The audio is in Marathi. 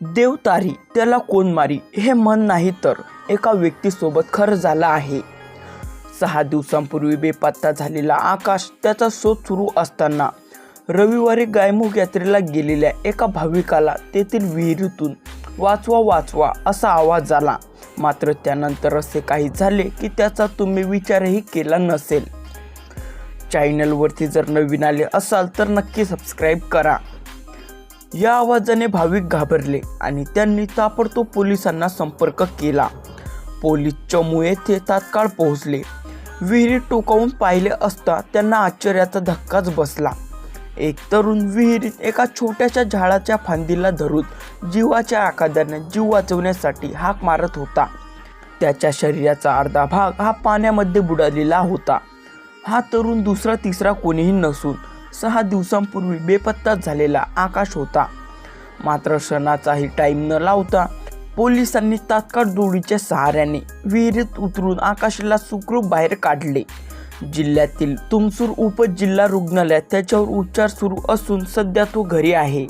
देव तारी त्याला कोण मारी? हे मन नाही तर एका व्यक्तीसोबत खरं झालं आहे. सहा दिवसांपूर्वी बेपत्ता झालेला आकाश त्याचा शोध सुरू असताना रविवारी गायमुख यात्रेला गेलेल्या एका भाविकाला तेथील विहिरीतून वाचवा वाचवा असा आवाज आला. मात्र त्यानंतर असे काही झाले की त्याचा तुम्ही विचारही केला नसेल. चॅनलवरती जर नवीन आले असाल तर नक्की सबस्क्राईब करा. या आवाजाने भाविक घाबरले आणि त्यांनी ताबडतोब पोलिसांना संपर्क केला. पोलीस चमू येथे तात्काळ पोहोचले. विहिरीत टोकावून पाहिले असता त्यांना आश्चर्याचा धक्काच बसला. एक तरुण विहिरीत एका छोट्याशा झाडाच्या फांदीला धरून जीवाच्या आकादाने जीव वाचवण्यासाठी हाक मारत होता. त्याच्या शरीराचा अर्धा भाग हा पाण्यामध्ये बुडालेला होता. हा तरुण दुसरा तिसरा कोणीही नसून सहा दिवसांपूर्वी बेपत्ता झालेला आकाश होता. मात्र क्षणाचाही टाईम न लावता पोलिसांनी तात्काळ दोडीच्या सहाऱ्याने विहिरीत उतरून आकाशाला सुखरूप बाहेर काढले. जिल्ह्यातील तुमसूर उपजिल्हा रुग्णालयात त्याच्यावर उपचार सुरू असून सध्या तो घरी आहे.